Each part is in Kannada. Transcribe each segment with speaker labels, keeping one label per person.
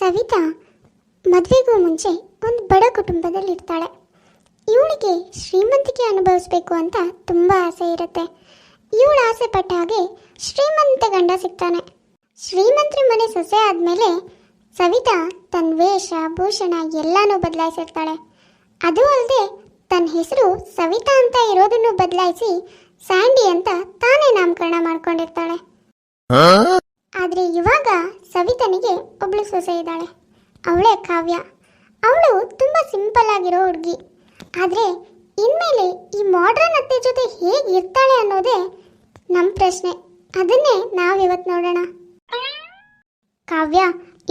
Speaker 1: ಸವಿತಾ ಮದುವೆಗೂ ಮುಂಚೆ ಒಂದು ಬಡ ಕುಟುಂಬದಲ್ಲಿ ಇರ್ತಾಳೆ ಇವಳಿಗೆ ಶ್ರೀಮಂತಿಕೆ ಅನುಭವಿಸ್ಬೇಕು ಅಂತ ತುಂಬ ಆಸೆ ಇರುತ್ತೆ. ಇವಳು ಆಸೆ ಪಟ್ಟ ಹಾಗೆ ಶ್ರೀಮಂತ ಗಂಡ ಸಿಗ್ತಾನೆ. ಶ್ರೀಮಂತರ ಮನೆ ಸೊಸೆ ಆದಮೇಲೆ ಸವಿತಾ ತನ್ನ ವೇಷ, ಭೂಷಣ ಎಲ್ಲನೂ ಬದಲಾಯಿಸಿರ್ತಾಳೆ. ಅದು ಅಲ್ಲದೆ ತನ್ನ ಹೆಸರು ಸವಿತಾ ಅಂತ ಇರೋದನ್ನು ಬದಲಾಯಿಸಿ ಸ್ಯಾಂಡಿ ಅಂತ ತಾನೇ ನಾಮಕರಣ ಮಾಡ್ಕೊಂಡಿರ್ತಾಳೆ. ಆದ್ರೆ ಇವಾಗ ಸವಿತನಿಗೆ ಒಬ್ಳು ಸೊಸೆ ಇದ್ದಾಳೆ. ಅವಳೇ ಕಾವ್ಯ. ಅವಳು ತುಂಬ ಸಿಂಪಲ್ ಆಗಿರೋ ಹುಡುಗಿ. ಆದರೆ ಇನ್ಮೇಲೆ ಈ ಮಾಡ್ರನ್ ಅತ್ತೆ ಜೊತೆ ಹೇಗೆ ಇರ್ತಾಳೆ ಅನ್ನೋದೇ ನಮ್ಮ ಪ್ರಶ್ನೆ. ಅದನ್ನೇ ನಾವಿವತ್ತು ನೋಡೋಣ. ಕಾವ್ಯ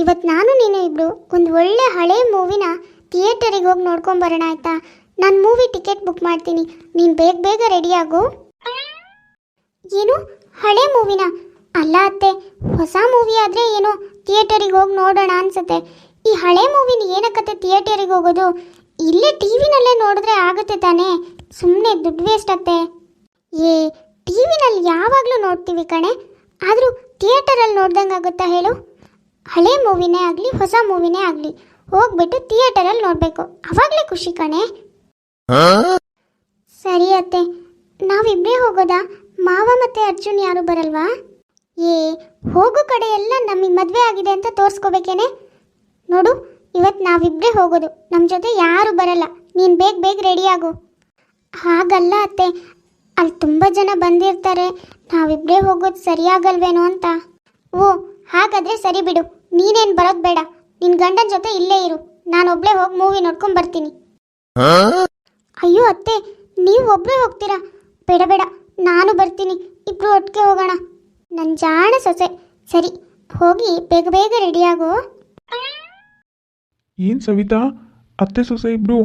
Speaker 1: ಇವತ್ತು ನಾನು ನೀನು ಇಬ್ರು ಒಂದು ಒಳ್ಳೆ ಹಳೆ ಮೂವಿನ ಥಿಯೇಟರಿಗೆ ಹೋಗಿ ನೋಡ್ಕೊಂಬರೋಣ ಆಯ್ತಾ? ನಾನು ಮೂವಿ ಟಿಕೆಟ್ ಬುಕ್ ಮಾಡ್ತೀನಿ. ನೀನು ಬೇಗ ಬೇಗ ರೆಡಿಯಾಗು ಏನು? ಹಳೆ ಮೂವಿನ ಅಲ್ಲ ಅತ್ತೆ, ಹೊಸ ಮೂವಿ ಆದರೆ ಏನೋ ಥಿಯೇಟರಿಗೆ ಹೋಗಿ ನೋಡೋಣ ಅನ್ಸುತ್ತೆ. ಈ ಹಳೆ ಮೂವಿನ ಏನಕ್ಕತ್ತೆ ಥಿಯೇಟರಿಗೆ ಹೋಗೋದು? ಇಲ್ಲೇ ಟಿವಿನಲ್ಲೇ ನೋಡಿದ್ರೆ ಆಗುತ್ತೆ ತಾನೇ? ಸುಮ್ಮನೆ ದುಡ್ಡು ವೇಸ್ಟ್ ಅತ್ತೆ. ಏ ಟಿವಿನಲ್ಲಿ ಯಾವಾಗಲೂ ನೋಡ್ತೀವಿ ಕಣೆ. ಆದರೂ ಥಿಯೇಟರಲ್ಲಿ ನೋಡ್ದಂಗೆ ಆಗುತ್ತಾ ಹೇಳು? ಹಳೆ ಮೂವಿನೇ ಆಗಲಿ, ಹೊಸ ಮೂವಿನೇ ಆಗಲಿ, ಹೋಗ್ಬಿಟ್ಟು ಥಿಯೇಟರಲ್ಲಿ ನೋಡಬೇಕು. ಅವಾಗಲೇ ಖುಷಿ ಕಣೆ. ಸರಿ ಅತ್ತೆ ನಾವಿಬ್ಬರೇ ಹೋಗೋದಾ? ಮಾವ ಮತ್ತೆ ಅರ್ಜುನ್ ಯಾರು ಬರಲ್ವಾ? ಏ ಹೋಗೋ ಕಡೆ ಎಲ್ಲ ನಮಗೆ ಮದುವೆ ಆಗಿದೆ ಅಂತ ತೋರಿಸ್ಕೋಬೇಕೇನೆ? ನೋಡು ಇವತ್ತು ನಾವಿಬ್ಬರೇ ಹೋಗೋದು. ನಮ್ಮ ಜೊತೆ ಯಾರೂ ಬರಲ್ಲ. ನೀನು ಬೇಗ ಬೇಗ ರೆಡಿಯಾಗು ಹಾಗಲ್ಲ ಅತ್ತೆ. ಅಲ್ಲಿ ತುಂಬ ಜನ ಬಂದಿರ್ತಾರೆ. ನಾವಿಬ್ಬರೇ ಹೋಗೋದು ಸರಿಯಾಗಲ್ವೇನೋ ಅಂತ. ಓ, ಹಾಗಾದರೆ ಸರಿ ಬಿಡು. ನೀನೇನು ಬರೋದು ಬೇಡ. ನಿನ್ನ ಗಂಡನ ಜೊತೆ ಇಲ್ಲೇ ಇರು. ನಾನು ಒಬ್ಬಳೇ ಹೋಗಿ ಮೂವಿ ನೋಡ್ಕೊಂಡು ಬರ್ತೀನಿ. ಅಯ್ಯೋ ಅತ್ತೆ, ನೀವು ಒಬ್ಬರೇ ಹೋಗ್ತೀರಾ? ಬೇಡ ಬೇಡ, ನಾನು ಬರ್ತೀನಿ. ಇಬ್ರು ಒಟ್ಟಿಗೆ ಹೋಗೋಣ. ನನ್ನ ಜಾಣ ಸೊಸೆ. ಸರಿ ಹೋಗಿ ಬೇಗ ಬೇಗ ರೆಡಿಯಾಗು
Speaker 2: ಏನು ಸವಿತಾ? ಅತ್ತೆ ಸೊಸೆ ಇಬ್ರು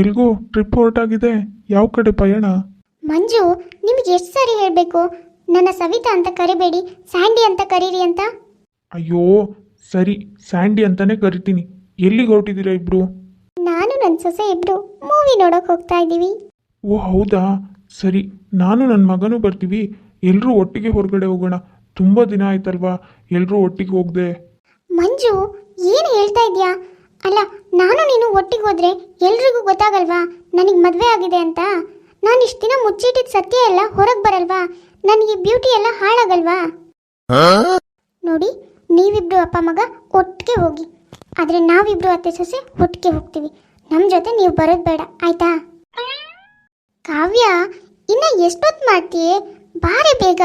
Speaker 2: ಎಲ್ಗೋ ಟ್ರಿಪ್ ಹೊರಟಾಗಿದೆ. ಯಾವ ಕಡೆ ಪಯಣ?
Speaker 1: ಮಂಜು ನಿಮ್ಗೆ ಎಷ್ಟು ಸಾರಿ ಹೇಳಬೇಕು? ನನ್ನ ಸವಿತಾ ಅಂತ ಕರಿಬೇಡಿ ಸ್ಯಾಂಡಿ ಅಂತ ಕರೀರಿ ಅಂತ.
Speaker 2: ಅಯ್ಯೋ ಸರಿ ಸ್ಯಾಂಡಿ ಅಂತಾನೆ ಕರಿತೀನಿ. ಎಲ್ಲಿಗೆ ಹೊರಟಿದ್ದೀರಾ ಇಬ್ರು?
Speaker 1: ನಾನು ನನ್ನ ಸೊಸೆ ಇಬ್ರು ಮೂವಿ ನೋಡೋಕೆ ಹೋಗ್ತಾ ಇದ್ದೀವಿ.
Speaker 2: ಓ ಹೌದಾ? ಸರಿ ನಾನು ನನ್ನ ಮಗನೂ ಬರ್ತೀವಿ. ಎಲ್ಲರೂ ಒಟ್ಟಿಗೆ ಹೊರಗಡೆ ಹೋಗೋಣ. ತುಂಬ ದಿನ ಆಯ್ತಲ್ವಾ? ಎಲ್ಲರೂ ಒಟ್ಟಿಗೆ ಹೋಗದೆ.
Speaker 1: ಮಂಜು ಏನು ಹೇಳ್ತಾ ಇದೀಯಾ? ಅಲ್ಲ ನಾನು ನೀನು ಒಟ್ಟಿಗೆ ಹೋದ್ರೆ ಎಲ್ರಿಗೂ ಗೊತ್ತಾಗಲ್ವಾ? ನನಗೆ ಮದುವೆ ಆಗಿದೆ ಅಂತ. ನಾನು ಇಷ್ಟು ದಿನ ಮುಚ್ಚಿಟ್ಟಿದ್ದ ಸತ್ಯ ಎಲ್ಲ ಹೊರಗೆ ಬರಲ್ವಾ? ನನಗೆ ಬ್ಯೂಟಿ ಎಲ್ಲ ಹಾಳಾಗಲ್ವಾ? ನೋಡಿ ನೀವಿಬ್ರು ಅಪ್ಪ ಮಗ ಒಟ್ಟಿಗೆ ಹೋಗಿ. ಆದರೆ ನಾವಿಬ್ರು ಅತ್ತೆ ಸೊಸೆ ಒಟ್ಟಿಗೆ ಹೋಗ್ತೀವಿ. ನಮ್ಮ ಜೊತೆ ನೀವು ಬರೋದು ಬೇಡ ಆಯ್ತಾ? ಕಾವ್ಯ ಇನ್ನ ಎಷ್ಟೊತ್ತು ಮಾಡ್ತೀಯೇ? ಬಾರೆ ಬೇಗ.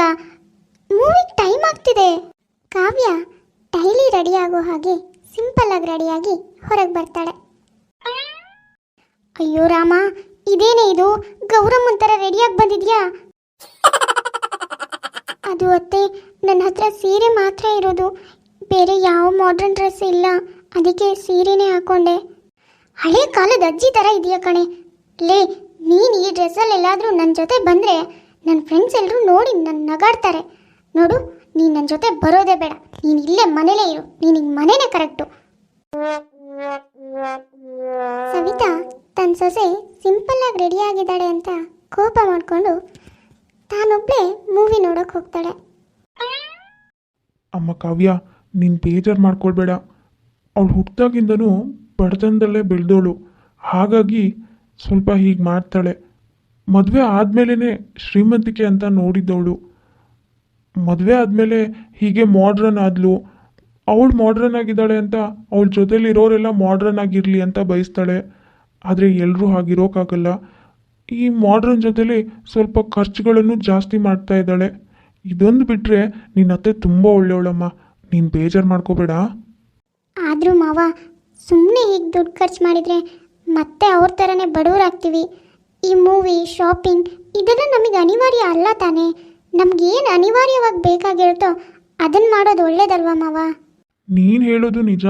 Speaker 1: ಮೂವಿ ಟೈಮ್ ಆಗ್ತಿದೆ. ಕಾವ್ಯ ಡೈಲಿ ರೆಡಿ ಆಗೋ ಹಾಗೆ ಸಿಂಪಲ್ ಆಗಿ ರೆಡಿಯಾಗಿ ಹೊರಗೆ ಬರ್ತಾಳೆ. ಅಯ್ಯೋ ರಾಮ, ಇದೇನೇ ಇದು? ಗೌರಮ್ ಒಂಥರ ರೆಡಿಯಾಗಿ ಬಂದಿದ್ಯಾ? ಅದು ಅತ್ತೆ ನನ್ನ ಹತ್ರ ಸೀರೆ ಮಾತ್ರ ಇರೋದು. ಬೇರೆ ಯಾವ ಮಾಡ್ರನ್ ಡ್ರೆಸ್ ಇಲ್ಲ. ಅದಕ್ಕೆ ಸೀರೆನೇ ಹಾಕೊಂಡೆ. ಹಳೆ ಕಾಲದ ಅಜ್ಜಿ ಥರ ಇದೆಯಾ ಕಣೆ. ಲೇ, ನೀನು ಈ ಡ್ರೆಸ್ಸಲ್ಲಿ ಎಲ್ಲಾದರೂ ನನ್ನ ಜೊತೆ ಬಂದರೆ ನನ್ನ ಫ್ರೆಂಡ್ಸ್ ಎಲ್ಲರೂ ನೋಡಿ ನನ್ನ ನಗಾಡ್ತಾರೆ. ನೋಡು, ನೀನು ನನ್ನ ಜೊತೆ ಬರೋದೇ ಬೇಡ. ನೀನು ಇಲ್ಲೇ ಮನೇಲೇ ಇರು. ನಿನಗೆ ಮನೇನೇ ಕರೆಕ್ಟು. ಸವಿತಾ ತನ್ನ ಸೊಸೆ ಸಿಂಪಲ್ಲಾಗಿ ಆಗಿ ರೆಡಿ ಆಗಿದ್ದಾಳೆ ಅಂತ ಕೋಪ ಮಾಡಿಕೊಂಡು ತಾನೊಬ್ಬಳೇ ಮೂವಿ ನೋಡೋಕೆ ಹೋಗ್ತಾಳೆ.
Speaker 2: ಅಮ್ಮ ಕಾವ್ಯ, ನೀನು ಬೇಜಾರು ಮಾಡ್ಕೊಳ್ಬೇಡ. ಅವಳು ಹುಟ್ಟಿದಾಗಿಂದನೂ ಬಡತನದಲ್ಲೇ ಬೆಳೆದವಳು ಹಾಗಾಗಿ ಸ್ವಲ್ಪ ಹೀಗೆ ಮಾಡ್ತಾಳೆ. ಮದುವೆ ಆದಮೇಲೆ ಶ್ರೀಮಂತಿಕೆ ಅಂತ ನೋಡಿದ್ದವಳು ಮದುವೆ ಆದಮೇಲೆ ಹೀಗೆ ಮಾಡ್ರನ್ ಆದಳು ಅವಳು ಮಾಡ್ರನ್ ಆಗಿದ್ದಾಳೆ ಅಂತ, ಅವಳ ಜೊತೆಲಿರೋರೆಲ್ಲ ಮಾಡ್ರನ್ ಆಗಿರಲಿ ಅಂತ ಬಯಸ್ತಾಳೆ. ಆದರೆ ಎಲ್ಲರೂ ಹಾಗಿರೋಕ್ಕಾಗಲ್ಲ ಈ ಮಾಡ್ರನ್ ಜೊತೆಲಿ ಸ್ವಲ್ಪ ಖರ್ಚುಗಳನ್ನು ಜಾಸ್ತಿ ಮಾಡ್ತಾ ಇದ್ದಾಳೆ. ಇದೊಂದು ಬಿಟ್ಟರೆ ನಿನ್ನ ಅತ್ತೆ ತುಂಬ ಒಳ್ಳೆಯವಳಮ್ಮ. ನೀನು ಬೇಜಾರು ಮಾಡ್ಕೋಬೇಡ.
Speaker 1: ಆದರೂ ಮಾವ ಸುಮ್ಮನೆ ಹೀಗೆ ದುಡ್ಡು ಖರ್ಚು ಮಾಡಿದರೆ ಮತ್ತೆ ಅವ್ರ ಥರನೇ ಬಡವರಾಗ್ತೀವಿ. ಈ ಮೂವಿ ಶಾಪಿಂಗ್ ಇದೆಲ್ಲ ನಮಗೆ ಅನಿವಾರ್ಯ ಅಲ್ಲ ತಾನೇ. ಏನು ಅನಿವಾರ್ಯವಾಗಿ ಬೇಕಾಗಿರುತ್ತೋ ಅದನ್ನು ಮಾಡೋದು ಒಳ್ಳೇದಲ್ವಾ ಮಾವ?
Speaker 2: ನೀನು ಹೇಳೋದು ನಿಜ.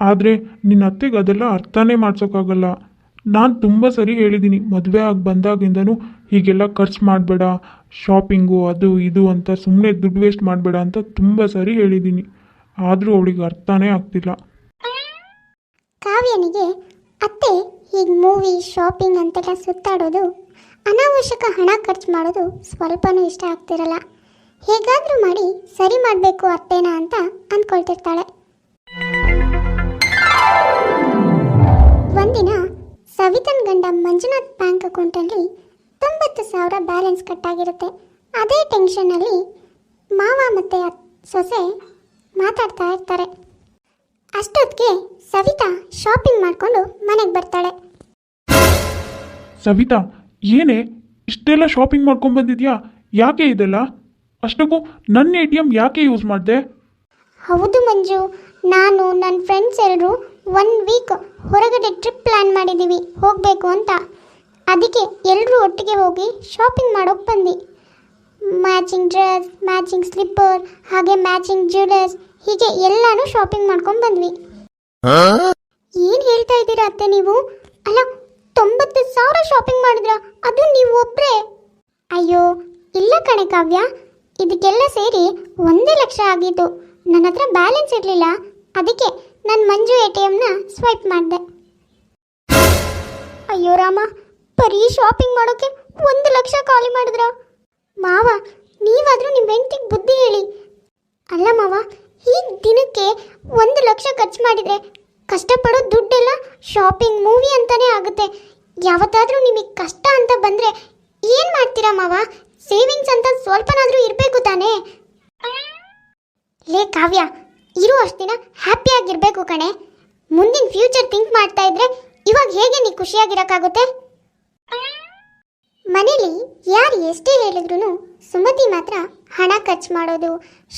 Speaker 2: ಆದರೆ ನಿನ್ನ ಅತ್ತೆಗೆ ಅದೆಲ್ಲ ಅರ್ಥನೇ ಮಾಡ್ಸೋಕ್ಕಾಗಲ್ಲ ನಾನು ತುಂಬ ಸರಿ ಹೇಳಿದ್ದೀನಿ ಮದುವೆ ಆಗಿ ಬಂದಾಗಿಂದನೂ ಹೀಗೆಲ್ಲ ಖರ್ಚು ಮಾಡಬೇಡ ಶಾಪಿಂಗು ಅದು ಇದು ಅಂತ ಸುಮ್ಮನೆ ದುಡ್ಡು ವೇಸ್ಟ್ ಮಾಡಬೇಡ ಅಂತ ತುಂಬ ಸರಿ ಹೇಳಿದ್ದೀನಿ ಆದರೂ ಅವಳಿಗೆ ಅರ್ಥನೇ ಆಗ್ತಿಲ್ಲ.
Speaker 1: ಕಾವ್ಯನಿಗೆ ಅತ್ತೆ ಹೀಗೆ ಮೂವಿ ಶಾಪಿಂಗ್ ಅಂತೆಲ್ಲ ಸುತ್ತಾಡೋದು, ಅನಾವಶ್ಯಕ ಹಣ ಖರ್ಚು ಮಾಡೋದು ಸ್ವಲ್ಪನೂ ಇಷ್ಟ ಆಗ್ತಿರಲ್ಲ. ಹೇಗಾದರೂ ಮಾಡಿ ಸರಿ ಮಾಡಬೇಕು ಅತ್ತೇನ ಅಂತ ಅಂದ್ಕೊಳ್ತಿರ್ತಾಳೆ. ಒಂದಿನ ಸವಿತನ್ ಗಂಡ ಮಂಜುನಾಥ್ ಬ್ಯಾಂಕ್ ಅಕೌಂಟಲ್ಲಿ ತೊಂಬತ್ತು ಸಾವಿರ ಬ್ಯಾಲೆನ್ಸ್ ಕಟ್ಟಾಗಿರುತ್ತೆ. ಅದೇ ಟೆನ್ಷನ್ನಲ್ಲಿ ಮಾವ ಮತ್ತು ಸೊಸೆ ಮಾತಾಡ್ತಾ ಇರ್ತಾರೆ. ಅಷ್ಟೊತ್ತಿಗೆ ಸವಿತಾ ಶಾಪಿಂಗ್ ಮಾಡಿಕೊಂಡು ಮನೆಗೆ ಬರ್ತಾಳೆ.
Speaker 2: ಸವಿತಾ ಏನೇ? ಇಷ್ಟೆಲ್ಲ ಶಾಪಿಂಗ್ ಮಾಡ್ಕೊಂಡು ಬಂದಿದ್ಯಾ? ಯಾಕೆ ಇದೆಲ್ಲ? ಅಷ್ಟಕ್ಕೂ ನನ್ನ ಎ ಟಿ ಎಂ ಯಾಕೆ ಯೂಸ್ ಮಾಡಿದೆ?
Speaker 1: ಹೌದು ಮಂಜು ನಾನು ನನ್ನ ಫ್ರೆಂಡ್ಸ್ ಎಲ್ಲರೂ ಒನ್ ವೀಕ್ ಹೊರಗಡೆ ಟ್ರಿಪ್ ಪ್ಲ್ಯಾನ್ ಮಾಡಿದ್ದೀವಿ ಹೋಗಬೇಕು ಅಂತ. ಅದಕ್ಕೆ ಎಲ್ಲರೂ ಒಟ್ಟಿಗೆ ಹೋಗಿ ಶಾಪಿಂಗ್ ಮಾಡೋಕೆ ಬಂದು ಮ್ಯಾಚಿಂಗ್ ಡ್ರೆಸ್ ಮ್ಯಾಚಿಂಗ್ ಸ್ಲಿಪ್ಪರ್ ಹಾಗೆ ಮ್ಯಾಚಿಂಗ್ ಜ್ಯುವೆಲರ್ಸ್ ಹೀಗೆ ಎಲ್ಲಾನು ಶಾಪಿಂಗ್ ಮಾಡ್ಕೊಂಡು ಬಂದ್ವಿ. ಏನು ಹೇಳ್ತಾ ಇದ್ದೀರಾ ಅತ್ತೆ ನೀವು? ಅಲ್ಲ ತೊಂಬತ್ತು ಸಾವಿರ ಶಾಪಿಂಗ್ ಮಾಡಿದ್ರ? ಅದು ನೀವು ಒಬ್ಬರೇ ಅಯ್ಯೋ ಇಲ್ಲ ಕಣೆ ಕಾವ್ಯ. ಇದಕ್ಕೆಲ್ಲ ಸೇರಿ ಒಂದೇ ಲಕ್ಷ ಆಗಿತ್ತು ನನ್ನ ಹತ್ರ ಬ್ಯಾಲೆನ್ಸ್ ಇರಲಿಲ್ಲ. ಅದಕ್ಕೆ ನಾನು ಮಂಜು ಎ ಟಿ ಎಮ್ನ ಸ್ವೈಪ್ ಮಾಡಿದೆ. ಅಯ್ಯೋ ರಾಮ ಬರೀ ಶಾಪಿಂಗ್ ಮಾಡೋಕೆ ಒಂದು ಲಕ್ಷ ಖಾಲಿ ಮಾಡಿದ್ರ? ಮಾವ ನೀವಾದರೂ ನಿಮ್ಮ ಹೆಂಡತಿಗೆ ಬುದ್ಧಿ ಹೇಳಿ. ಅಲ್ಲ ಮಾವ ಈ ದಿನಕ್ಕೆ ಒಂದು ಲಕ್ಷ ಖರ್ಚು ಮಾಡಿದರೆ ಕಷ್ಟಪಡೋ ದುಡ್ಡೆಲ್ಲ ಶಾಪಿಂಗ್ ಮೂವಿ ಅಂತಲೇ ಆಗುತ್ತೆ. ಯಾವತ್ತಾದರೂ ನಿಮಗೆ ಕಷ್ಟ ಅಂತ ಬಂದರೆ ಏನು ಮಾಡ್ತೀರಾ ಮಾವ? ಸೇವಿಂಗ್ಸ್ ಅಂತ ಸ್ವಲ್ಪನಾದರೂ ಇರಬೇಕು ತಾನೇ? ಲೇ ಕಾವ್ಯ, ಇರೋ ಅಷ್ಟು ದಿನ ಹ್ಯಾಪಿಯಾಗಿರಬೇಕು ಕಣೆ. ಮುಂದಿನ ಫ್ಯೂಚರ್ ಥಿಂಕ್ ಮಾಡ್ತಾ ಇದ್ರೆ ಇವಾಗ ಹೇಗೆ ನೀ ಖುಷಿಯಾಗಿರಕ್ಕಾಗುತ್ತೆ? ಮನೇಲಿ ಯಾರು ಎಷ್ಟೇ ಹೇಳಿದ್ರು ಸುಮತಿ ಮಾತ್ರ ಹಣ ಖರ್ಚು ಮಾಡೋದು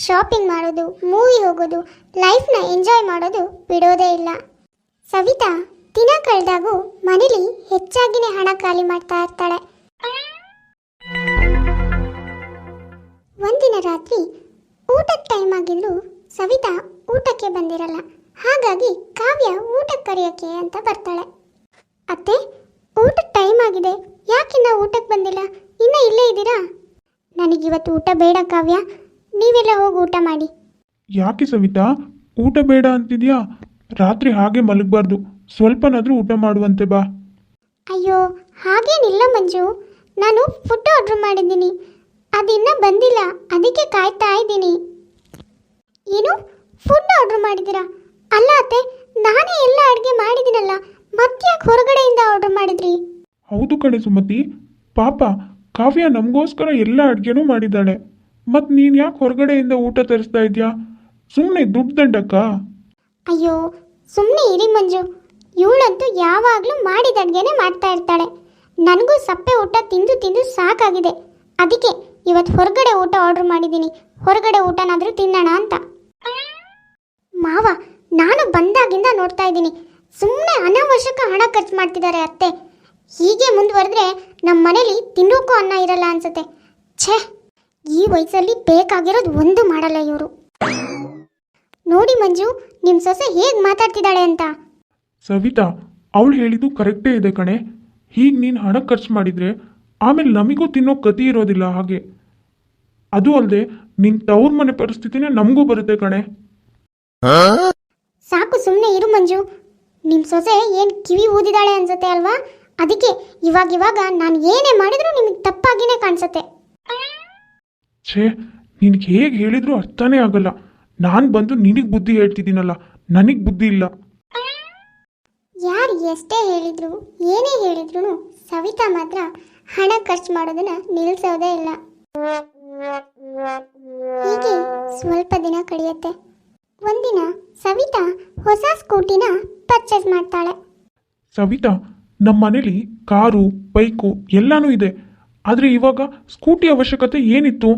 Speaker 1: ಶಾಪಿಂಗ್ ಮಾಡೋದು ಮೂವಿ ಹೋಗೋದು ಲೈಫ್ನ ಎಂಜಾಯ್ ಮಾಡೋದು ಬಿಡೋದೇ ಇಲ್ಲ. ಸವಿತಾ ದಿನ ಕಳೆದಾಗೂ ಮನೇಲಿ ಹೆಚ್ಚಾಗಿನೇ ಹಣ ಖಾಲಿ ಮಾಡ್ತಾ ಇರ್ತಾಳೆ. ಒಂದಿನ ರಾತ್ರಿ ಊಟದ ಟೈಮ್ ಆಗಿದ್ರು ಸವಿತಾ ಊಟಕ್ಕೆ ಬಂದಿರಲ್ಲ. ಹಾಗಾಗಿ ಕಾವ್ಯ ಊಟಕ್ಕೆ ಕರೆಯೋಕೆ ಅಂತ ಬರ್ತಾಳೆ. ಅತ್ತೆ, ಊಟದ ಟೈಮ್ ಆಗಿದೆ. ಯಾಕಿನ್ನ ಊಟಕ್ಕೆ ಬಂದಿಲ್ಲ. ಇನ್ನ ಇಲ್ಲೇ ಇದ್ದೀರಾ? ನನಗಿವತ್ತು ಊಟ ಬೇಡ ಕಾವ್ಯ. ನೀವೆಲ್ಲ ಹೋಗಿ ಊಟ ಮಾಡಿ.
Speaker 2: ಯಾಕೆ ಸವಿತಾ? ಊಟ ಬೇಡ ಅಂತಿದ್ಯಾ? ರಾತ್ರಿ ಹಾಗೆ ಮಲಗಬಾರ್ದು. ಸ್ವಲ್ಪನಾದರೂ ಊಟ ಮಾಡುವಂತೆ ಬಾ.
Speaker 1: ಅಯ್ಯೋ ಹಾಗೇನಿಲ್ಲ ಮಂಜು. ನಾನು ಫುಡ್ ಆರ್ಡ್ರ್ ಮಾಡಿದ್ದೀನಿ. ಅದಿನ್ನ ಬಂದಿಲ್ಲ. ಅದಕ್ಕೆ ಕಾಯ್ತಾ ಇದ್ದೀನಿ. ಏನು? ಫುಡ್ ಆರ್ಡ್ರ್ ಮಾಡಿದ್ದೀರಾ? ಅಲ್ಲ ಅತ್ತೆ ನಾನೇ ಎಲ್ಲ ಅಡುಗೆ ಮಾಡಿದ್ದೀನಲ್ಲ. ಮತ್ತ್ಯಾಕೆ ಹೊರಗಡೆಯಿಂದ ಆರ್ಡ್ರ್ ಮಾಡಿದ್ರಿ?
Speaker 2: ಹೌದು ಕಣೆ ಸುಮತಿ. ಪಾಪ, ಕಾವ್ಯ ನಮಗೋಸ್ಕರ ಎಲ್ಲ ಅಡುಗೆನೂ ಮಾಡಿದ್ದಾಳೆ. ಮತ್ತು ನೀನು ಯಾಕೆ ಹೊರಗಡೆಯಿಂದ ಊಟ ತರಿಸ್ತಾ ಇದೆಯಾ? ಸುಮ್ಮನೆ ದುಡ್ಡು ದಂಡಕ್ಕ?
Speaker 1: ಅಯ್ಯೋ ಸುಮ್ಮನೆ ಇರಿ ಮಂಜು. ಇವಳಂತೂ ಯಾವಾಗಲೂ ಮಾಡಿದ ಅಡುಗೆನೇ ಮಾಡ್ತಾ ಇರ್ತಾಳೆ. ನನಗೂ ಸಪ್ಪೆ ಊಟ ತಿಂದು ತಿಂದು ಸಾಕಾಗಿದೆ. ಅದಕ್ಕೆ ಇವತ್ತು ಹೊರಗಡೆ ಊಟ ಆರ್ಡರ್ ಮಾಡಿದ್ದೀನಿ ಹೊರಗಡೆ ಊಟನಾದರೂ ತಿನ್ನೋಣ ಅಂತ. ಮಾವ, ನಾನು ಬಂದಾಗಿಂದ ನೋಡ್ತಾ ಇದ್ದೀನಿ. ಸುಮ್ಮನೆ ಅನಾವಶ್ಯಕ ಹಣ ಖರ್ಚು ಮಾಡ್ತಿದ್ದಾರೆ ಅತ್ತೆ. ಹೀಗೆ ಮುಂದುವರೆದ್ರೆ ನಮ್ಮ ಮನೇಲಿ ತಿನ್ನೋಕ್ಕೂ ಅನ್ನ ಇರಲ್ಲ ಅನ್ಸುತ್ತೆ. ಛೇ ಈ ವಯಸ್ಸಲ್ಲಿ ಬೇಕಾಗಿರೋದು ಒಂದು ಮಾಡಲ್ಲ ಇವರು. ನೋಡಿ ಮಂಜು ನಿಮ್ಮ ಸೊಸೆ ಹೇಗೆ ಮಾತಾಡ್ತಿದ್ದಾಳೆ ಅಂತ?
Speaker 2: ಸವಿತಾ ಅವಳು ಹೇಳಿದ್ದು ಕರೆಕ್ಟೇ ಇದೆ ಕಣೆ. ಹೀಗೆ ನೀನು ಹಣ ಖರ್ಚು ಮಾಡಿದರೆ ಆಮೇಲೆ ನಮಗೂ ತಿನ್ನೋ ಗತಿ ಇರೋದಿಲ್ಲ ಹಾಗೆ. ಅದು ಅಲ್ಲದೆ ನಿನ್ನ ತವ್ರ ಮನೆ ಪರಿಸ್ಥಿತಿನೇ ನಮಗೂ ಬರುತ್ತೆ ಕಣೆ.
Speaker 1: ಸಾಕು ಸುಮ್ಮನೆ ಇರು ಮಂಜು. ನಿಮ್ಮ ಸೊಸೆ ಏನು ಕಿವಿ ಊದಿದಾಳೆ ಅನ್ಸುತ್ತೆ ಅಲ್ವಾ? ಅದಕ್ಕೆ ಇವಾಗ ಇವಾಗ ನಾನು ಏನೇ ಮಾಡಿದ್ರು ನಿಮಗೆ ತಪ್ಪಾಗಿನೇ ಕಾಣಿಸುತ್ತೆ.
Speaker 2: ಛೇ ನಿನಗೆ ಹೇಗೆ ಹೇಳಿದ್ರು ಅರ್ಥನೇ ಆಗಲ್ಲ. ನಾನು ಬಂದು ನಿನಗೆ ಬುದ್ಧಿ ಹೇಳ್ತಿದ್ದೀನಲ್ಲ ನನಗೆ ಬುದ್ಧಿ ಇಲ್ಲ.
Speaker 1: ಯಾರು ಎಷ್ಟೇ ಹೇಳಿದ್ರು ಏನೇ ಹೇಳಿದ್ರು ಸವಿತಾ ಮಾತ್ರ ಹಣ ಖರ್ಚು ಮಾಡೋದನ್ನ ನಿಲ್ಲಿಸೋದೇ ಇಲ್ಲ. ಹೀಗೆ ಸ್ವಲ್ಪ ದಿನ ಕಳೆಯುತ್ತೆ. ಒಂದಿನ ಸವಿತಾ ಹೊಸ ಸ್ಕೂಟಿನ ಪರ್ಚೇಸ್ ಮಾಡ್ತಾಳೆ.
Speaker 2: ಸವಿತಾ ನಮ್ಮ ಮನೇಲಿ ಕಾರು ಬೈಕು ಎಲ್ಲನೂ ಇದೆ. ಆದರೆ ಇವಾಗ ಸ್ಕೂಟಿ ಅವಶ್ಯಕತೆ ಏನಿತ್ತು?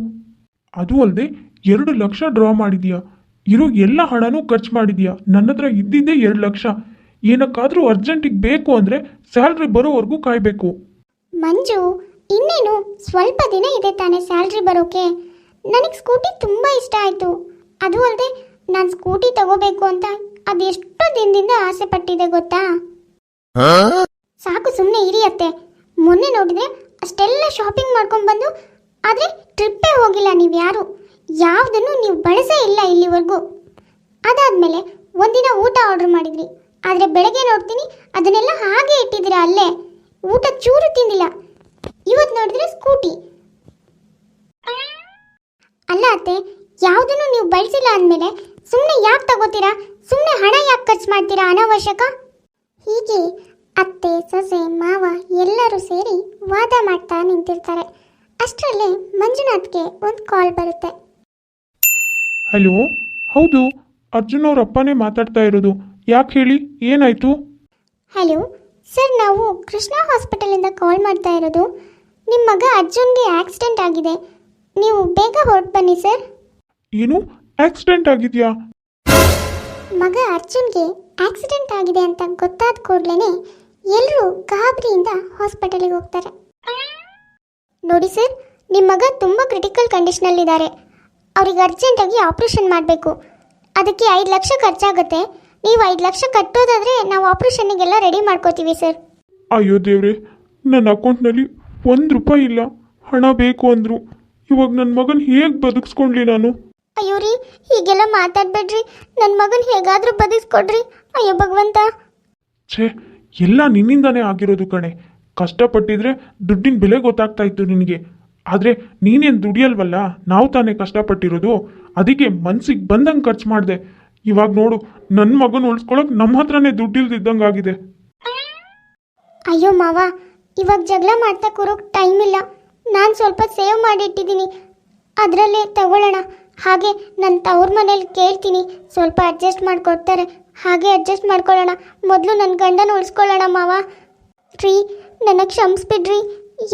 Speaker 2: ಅದು ಅಲ್ಲದೆ ಎರಡು ಲಕ್ಷ ಡ್ರಾ ಮಾಡಿದೀಯಾ? ಇರೋ ಎಲ್ಲ ಹಣನೂ ಖರ್ಚು ಮಾಡಿದೀಯಾ? ನನ್ನ ಹತ್ರ ಇದ್ದಿದ್ದೇ ಎರಡು ಲಕ್ಷ. ಏನಕ್ಕಾದರೂ ಅರ್ಜೆಂಟಿಗೆ ಬೇಕು ಅಂದರೆ ಸ್ಯಾಲ್ರಿ ಬರೋವರೆಗೂ ಕಾಯಬೇಕು.
Speaker 1: ಮಂಜು ಇನ್ನೇನು? ಸ್ವಲ್ಪ ದಿನ ಇದೆ ತಾನೇ ಸ್ಯಾಲ್ರಿ ಬರೋಕೆ. ನನಗೆ ಸ್ಕೂಟಿ ತುಂಬ ಇಷ್ಟ ಆಯಿತು. ಅದು ಅಲ್ಲದೆ ನಾನು ಸ್ಕೂಟಿ ತಗೋಬೇಕು ಅಂತ ಅದೆಷ್ಟೋ ದಿನದಿಂದ ಆಸೆ ಪಟ್ಟಿದೆ ಗೊತ್ತಾ? ಸಾಕು ಸುಮ್ಮನೆ ಇರಿಯತ್ತೆ ಮೊನ್ನೆ ನೋಡಿದ್ರೆ ಅಷ್ಟೆಲ್ಲ ಶಾಪಿಂಗ್ ಮಾಡ್ಕೊಂಡು ಬಂದು, ಆದರೆ ಟ್ರಿಪ್ಪೇ ಹೋಗಿಲ್ಲ ನೀವು ಯಾರು. ಯಾವುದನ್ನು ನೀವು ಬಳಸೇ ಇಲ್ಲ ಇಲ್ಲಿವರೆಗೂ. ಅದಾದಮೇಲೆ ಒಂದಿನ ಊಟ ಆರ್ಡರ್ ಮಾಡಿದ್ರಿ. ಆದರೆ ಬೆಳಗ್ಗೆ ನೋಡ್ತೀನಿ ಅದನ್ನೆಲ್ಲ ಹಾಗೆ ಇಟ್ಟಿದ್ದೀರ ಅಲ್ಲೇ. ಊಟ ಚೂರು ತಿಂದಿಲ್ಲ. ಇವತ್ತು ನೋಡಿದ್ರೆ ಸ್ಕೂಟಿ. ಅಲ್ಲ ಅತ್ತೆ, ಯಾವುದನ್ನು ನೀವು ಬಳಸಿಲ್ಲ ಅಂದಮೇಲೆ ಸುಮ್ಮನೆ ಯಾಕೆ ತಗೋತೀರಾ? ಸುಮ್ಮನೆ ಹಣ ಯಾಕೆ ಖರ್ಚು ಮಾಡ್ತೀರಾ ಅನಾವಶ್ಯಕ? ಹೀಗೆ ಅತ್ತೆ ಸೊಸೆ ಮಾವ ಎಲ್ಲರೂ ಸೇರಿ ವಾದ ಮಾಡ್ತಾ ನಿಂತಿರ್ತಾರೆ. ಅಷ್ಟರಲ್ಲೇ ಮಂಜುನಾಥ್ಗೆ ಒಂದು ಕಾಲ್ ಬರುತ್ತೆ.
Speaker 2: ಹಲೋ? ಹೌದು ಅರ್ಜುನ್ ಅವ್ರ ಅಪ್ಪನೇ ಮಾತಾಡ್ತಾ ಇರೋದು. ಯಾಕೆ ಹೇಳಿ? ಏನಾಯ್ತು?
Speaker 1: ಹಲೋ ಸರ್ ನಾವು ಕೃಷ್ಣ ಹಾಸ್ಪಿಟಲಿಂದ ಕಾಲ್ ಮಾಡ್ತಾ ಇರೋದು. ನಿಮ್ಮ ಮಗ ಅರ್ಜುನ್ಗೆ ಆಕ್ಸಿಡೆಂಟ್ ಆಗಿದೆ. ನೀವು ಬೇಗ ಹೊರಟು ಬನ್ನಿ ಸರ್.
Speaker 2: ಏನು? ಆಕ್ಸಿಡೆಂಟ್ ಆಗಿದೆಯಾ?
Speaker 1: ಮಗ ಅರ್ಜುನ್ಗೆ ಆಕ್ಸಿಡೆಂಟ್ ಆಗಿದೆ ಅಂತ ಗೊತ್ತಾದ ಕೂಡಲೇ ಎಲ್ಲರೂ ಗಾಬರಿಯಿಂದ ಹಾಸ್ಪಿಟಲಿಗೆ ಹೋಗ್ತಾರೆ. ನೋಡಿ ಸರ್ ನಿಮ್ಮ ಮಗ ತುಂಬ ಕ್ರಿಟಿಕಲ್ ಕಂಡೀಷನಲ್ಲಿದ್ದಾರೆ ಅವ್ರಿಗೆ ಅರ್ಜೆಂಟಾಗಿ ಆಪ್ರೇಷನ್ ಮಾಡಬೇಕು. ಅದಕ್ಕೆ ಐದು ಲಕ್ಷ ಖರ್ಚಾಗುತ್ತೆ. ನೀವು ಐದು ಲಕ್ಷ ಕಟ್ಟೋದಾದರೆ ನಾವು ಆಪ್ರೇಷನ್ನಿಗೆಲ್ಲ ರೆಡಿ ಮಾಡ್ಕೋತೀವಿ ಸರ್.
Speaker 2: ಅಯ್ಯೋ ದೇವ್ರೆ ನನ್ನ ಅಕೌಂಟ್ನಲ್ಲಿ ಒಂದು ರೂಪಾಯಿ ಇಲ್ಲ. ಹಣ ಬೇಕು ಅಂದರು. ಇವಾಗ ನನ್ನ ಮಗನ ಹೇಗೆ ಬದುಕಿಸ್ಕೊಂಡ್ಲಿ ನಾನು?
Speaker 1: ಅಯ್ಯೋ ರೀ ಹೀಗೆಲ್ಲ ಮಾತಾಡಬೇಡ್ರಿ. ನನ್ನ ಮಗನ ಹೇಗಾದರೂ ಬದುಕಿಸ್ಕೊಡ್ರಿ. ಅಯ್ಯೋ ಭಗವಂತ.
Speaker 2: ಛೇ ಎಲ್ಲ ನಿನ್ನಿಂದನೇ ಆಗಿರೋದು ಕಣೆ. ಕಷ್ಟಪಟ್ಟಿದ್ರೆ ದುಡ್ಡಿನ ಬೆಲೆ ಗೊತ್ತಾಗ್ತಾ ಇತ್ತು ನಿನಗೆ. ಆದರೆ ನೀನೇನು ದುಡಿಯಲ್ವಲ್ಲ? ನಾವು ತಾನೇ ಕಷ್ಟಪಟ್ಟಿರೋದು. ಅದಕ್ಕೆ ಮನ್ಸಿಗೆ ಬಂದಂಗೆ ಖರ್ಚು ಮಾಡಿದೆ. ಇವಾಗ ನೋಡು ನನ್ನ ಮಗನ ಉಳಿಸ್ಕೊಳಕ್ ನಮ್ಮ ಹತ್ರನೇ ದುಡ್ಡಿಲ್ದಿದ್ದಂಗೆ ಆಗಿದೆ
Speaker 1: ಅಯ್ಯೋ ಮಾವ, ಇವಾಗ ಜಗಳ ಮಾಡ್ತಾ ಕೂರೋಕ್ ಟೈಮ್ ಇಲ್ಲ. ನಾನು ಸ್ವಲ್ಪ ಸೇವ್ ಮಾಡಿಟ್ಟಿದ್ದೀನಿ ಅದರಲ್ಲೇ ತಗೊಳ್ಳೋಣ. ಹಾಗೆ ನನ್ನ ತವ್ರ ಮನೇಲಿ ಕೇಳ್ತೀನಿ. ಸ್ವಲ್ಪ ಅಡ್ಜಸ್ಟ್ ಮಾಡಿಕೊಡ್ತಾರೆ. ಹಾಗೆ ಅಡ್ಜಸ್ಟ್ ಮಾಡ್ಕೊಳ್ಳೋಣ. ಮೊದಲು ನನ್ನ ಗಂಡನ ಉಳಿಸ್ಕೊಳ್ಳೋಣ ಮಾವ. ರೀ, ನನ್ನ ಕ್ಷಮಿಸ್ಬಿಡ್ರಿ.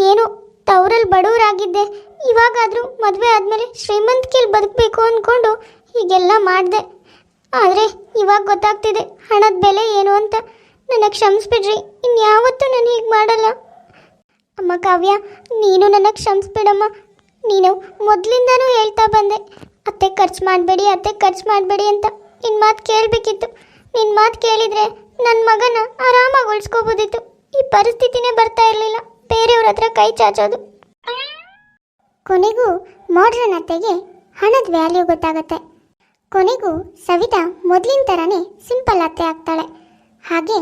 Speaker 1: ಏನು, ತವರಲ್ಲಿ ಬಡವರಾಗಿದ್ದೆ. ಇವಾಗಾದರೂ ಮದುವೆ ಆದಮೇಲೆ ಶ್ರೀಮಂತಿಕೆಯಲ್ಲಿ ಬದುಕಬೇಕು ಅಂದ್ಕೊಂಡು ಹೀಗೆಲ್ಲ ಮಾಡಿದೆ. ಆದರೆ ಇವಾಗ ಗೊತ್ತಾಗ್ತಿದೆ, ಹಣದ ಬೆಲೆ ಏನು ಅಂತ. ನನ್ನ ಕ್ಷಮಿಸ್ಬಿಡ್ರಿ, ಇನ್ಯಾವತ್ತೂ ನಾನು ಹೀಗೆ ಮಾಡಲ್ಲ. ಅಮ್ಮ ಕಾವ್ಯ, ನೀನು ನನ್ನ ಕ್ಷಮಿಸ್ಬಿಡಮ್ಮ. ನೀನು ಮೊದಲಿಂದನೂ ಹೇಳ್ತಾ ಬಂದೆ, ಅತ್ತೆ ಖರ್ಚು ಮಾಡಬೇಡಿ, ಅತ್ತೆ ಖರ್ಚು ಮಾಡಬೇಡಿ ಅಂತ. ನಿನ್ನ ಮಾತು ಕೇಳಬೇಕಿತ್ತು. ನಿನ್ನ ಮಾತು ಕೇಳಿದರೆ ನನ್ನ ಮಗನ ಆರಾಮಾಗಿ ಉಳಿಸ್ಕೋಬೋದಿತ್ತು ಈ ಪರಿಸ್ಥಿತಿನೇ ಬರ್ತಾ ಇರಲಿಲ್ಲ. ಬೇರೆಯವ್ರ ಹತ್ರ ಕೈ ಚಾಚೋದು. ಕೊನೆಗೂ ಮಾಡ್ರನ್ ಅತ್ತೆಗೆ ಹಣದ ವ್ಯಾಲ್ಯೂ ಗೊತ್ತಾಗುತ್ತೆ. ಕೊನೆಗೂ ಸವಿತಾ ಮೊದಲಿನ ಥರನೇ ಸಿಂಪಲ್ ಅತ್ತೆ ಆಗ್ತಾಳೆ. ಹಾಗೆ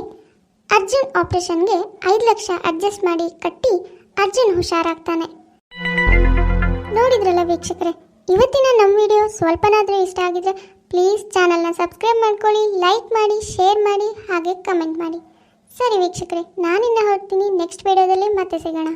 Speaker 1: ಅರ್ಜುನ್ ಆಪರೇಷನ್ಗೆ ಐದು ಲಕ್ಷ ಅಡ್ಜಸ್ಟ್ ಮಾಡಿ ಕಟ್ಟಿ ಅರ್ಜುನ್ ಹುಷಾರಾಗ್ತಾನೆ. ನೋಡಿದ್ರಲ್ಲ ವೀಕ್ಷಕರೇ, ಇವತ್ತಿನ ನಮ್ಮ ವಿಡಿಯೋ ಸ್ವಲ್ಪನಾದರೂ ಇಷ್ಟ ಆಗಿದ್ರೆ ಪ್ಲೀಸ್ ಚಾನಲ್ನ ಸಬ್ಸ್ಕ್ರೈಬ್ ಮಾಡ್ಕೊಳ್ಳಿ ಲೈಕ್ ಮಾಡಿ ಶೇರ್ ಮಾಡಿ, ಹಾಗೆ ಕಮೆಂಟ್ ಮಾಡಿ. ಸರಿ ವೀಕ್ಷಕರೇ, ನಾನಿನ್ನ ಹೊರಡ್ತೀನಿ ನೆಕ್ಸ್ಟ್ ವಿಡಿಯೋದಲ್ಲಿ ಮತ್ತೆ ಸಿಗೋಣ.